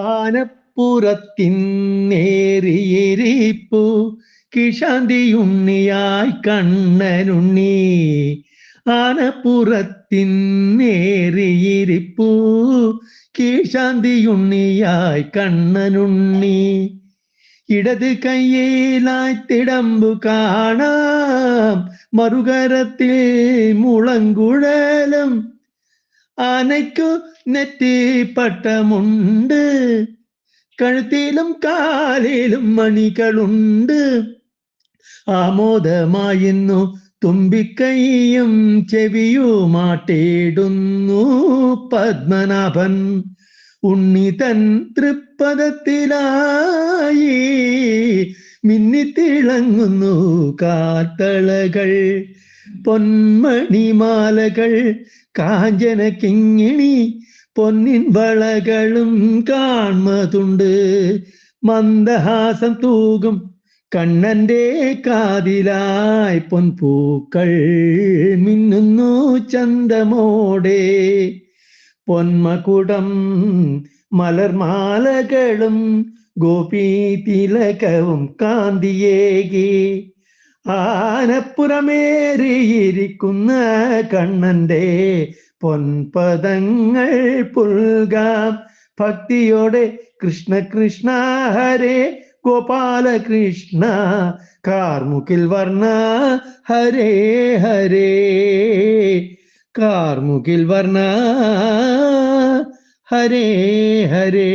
ആനപ്പുറത്തിന്നേറിയിരിപ്പു കിഷാന്തിയുണ്ണിയായി കണ്ണനുണ്ണി. ആനപ്പുറത്തിന്നേറിയിരിപ്പു കീശാന്തിയുണ്ണിയായി കണ്ണനുണ്ണി. ഇടത് കയ്യിലായി തിടമ്പു കാണാം. മറുകരത്തിൽ മുളങ്കുഴലും ആനയ്ക്കു നെറ്റി പട്ടമുണ്ട് കഴുത്തിലും കാലിലും മണികളുണ്ട്. ആമോദമായിരുന്നു തുമ്പിക്കൈയും ചെവിയുമാട്ടിടുന്നു പത്മനാഭൻ. ഉണ്ണി തൻ തൃപ്പദത്തിലായി മിന്നിത്തിളങ്ങുന്നു കാത്തളകൾ. പൊന്മണിമാലകൾ കാഞ്ചന കിങ്ങിണി പൊന്നിൻ വളകളും കാൺമതുണ്ട് മന്ദഹാസം തൂകും കണ്ണന്റെ കാതിലായി പൊൻപൂക്കൾ മിന്നുന്നു ചന്തമോടെ. പൊന്മകുടം മലർമാലകളും ഗോപീതിലകവും കാന്തിയേകി. ആനപ്പുറമേറിയിരിക്കുന്ന കണ്ണന്റെ പൊൻപദങ്ങൾ പുൽകാം. ഭക്തിയോടെ കൃഷ്ണ കൃഷ്ണ ഹരേ ഗോപാലകൃഷ്ണ കാർമുകിൽ വർണ ഹരേ ഹരേ. കാർമുകിൽ വർണ ഹരേ ഹരേ.